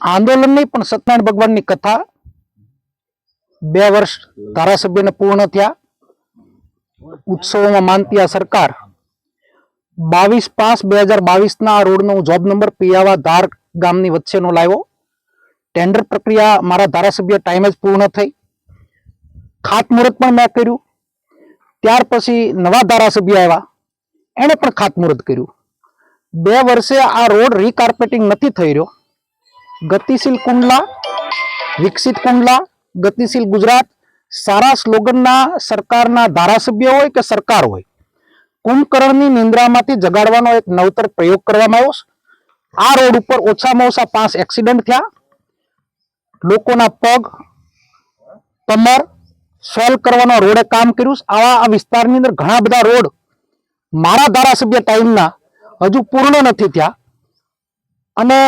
આંદોલન નહીં પણ સત્યનારાયણ ભગવાનની કથા બે વર્ષ ધારાસભ્યને પૂર્ણ થયા. ઉત્સવોમાં માનતી આ સરકાર. બાવીસ પાંચ બે હજાર બાવીસના રોડનો જોબ નંબર પિયાવા ધાર ગામની વચ્ચેનો લાવ્યો. ટેન્ડર પ્રક્રિયા મારા ધારાસભ્ય ટાઈમે જ પૂર્ણ થઈ. ખાતમુહૂર્ત પણ મેં કર્યું. ત્યાર પછી નવા ધારાસભ્ય આવ્યા. એણે પણ ખાતમુહૂર્ત કર્યું. બે વર્ષે આ રોડ રીકાર્પેટિંગ નથી થઈ રહ્યો. ગતિશીલ કુંડલા, વિકસિત કુંડલા, ગતિશીલ ગુજરાત, સારા સ્લોગનના સરકારના ધારાસભ્ય હોય કે સરકાર હોય? કુંભકર્ણની નિંદ્રામાંથી જગાડવાનો એક નવતર પ્રયોગ કરવામાં આવ્યો આ રોડ ઉપર ઓછામાં ઓછા પાંચ એક્સિડન્ટ થયા. લોકોના પગ, કમર સોલ્વ કરવાનો રોડે કામ કર્યું આવા આ વિસ્તારની અંદર ઘણા બધા રોડ મારા ધારાસભ્ય ટાઈમના હજુ પૂર્ણ નથી થયા. અને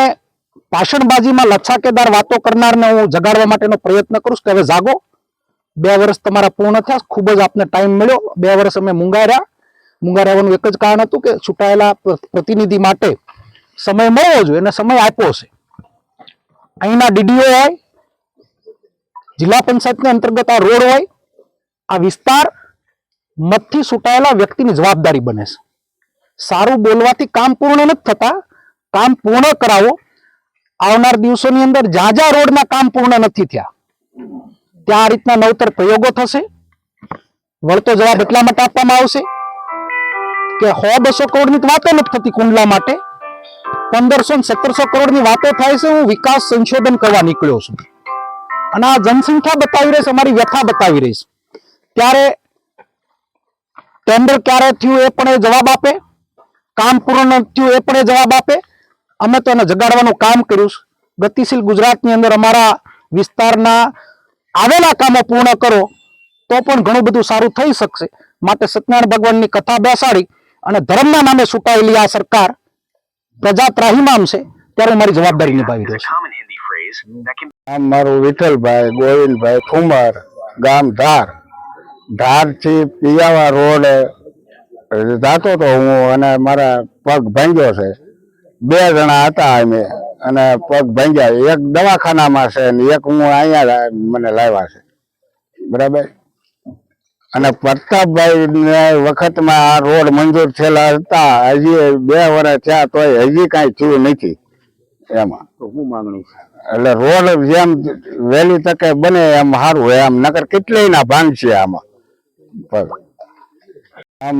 ભાષણબાજીમાં લચ્છાકેદાર વાતો કરનારને હું જગાડવા માટેનો પ્રયત્ન કરું કે હવે જાગો. બે વર્ષ તમારા પૂર્ણ થયા, ખૂબ જ આપને ટાઈમ મળ્યો. બે વર્ષ અમે મુંગાર્યા. મુંગાર્યાનું એક જ કારણ હતું કે છૂટાયેલા પ્રતિનિધિ માટે સમય મળવો જોઈએ અને સમય આપ્યો છે. અહીંના ડીડીઓ હોય, જિલ્લા પંચાયતની અંતર્ગત આ રોડ હોય, આ વિસ્તાર મતથી છૂટાયેલા વ્યક્તિની જવાબદારી બને છે. સારું બોલવાથી કામ પૂર્ણ નથી થતા. કામ પૂર્ણ કરાવો. આવનાર દિવસોની અંદર જ્યાં રોડના કામ પૂર્ણ નથી થયા, ત્યાં આ રીતના નવતર પ્રયોગો થશે. વળતો જવાબ એટલા માટે આપવામાં આવશે કે સો બસો કરોડની વાતો નથી થતી કુંડલા માટે. પંદરસો ને સત્તરસો કરોડની વાતો થાય છે, હું વિકાસ સંશોધન કરવા નીકળ્યો છું. અને આ જનસંખ્યા બતાવી રહીશ અમારી વ્યથા બતાવી રહીશ ત્યારે ટેન્ડર ક્યારે થયું એ પણ એ જવાબ આપે, કામ પૂર્ણ થયું એ પણ એ જવાબ આપે. અમે તો એને જગાડવાનું કામ કર્યું છે. ગતિશીલ ગુજરાતની અંદર અમારા વિસ્તારના આવેલા કામો પૂર્ણ કરો, તો પણ ઘણું બધું સારું થઈ શકશે. માટે સત્યનારાયણ ભગવાનની કથા બેસાડી અને ધર્મના નામે છૂટાયેલી આ સરકાર પ્રજા ત્રાહીમામ છે ત્યારે મારી જવાબદારી નિભાવી રહ્યો છું. નામ મારું વિઠ્ઠલભાઈ ગોવિંદભાઈ ઠુમર ગામ ધાર. ધારથી પિયાવા રોડ જાતો તો હું અને મારા પગ ભાંગ્યો છે. બે જણા હતા અમે અને પગ ભાંગ્યા એક દવાખાનામાં છે અને એક હું અહીંયા મને લાવ્યા છે. બરાબર? અને પ્રતાપભાઈ ને વખતમાં આ રોડ મંજૂર થયેલા હતા. હજી બે વર્ષ થયા તોય હજી કાંઈ થયું નથી એમાં. શું માંગણી છે? એટલે રોડ જેમ વહેલી તકે બને એમ સારું એમ નકર કેટલાય ના ભાંગ છે આમાં. પગ આમ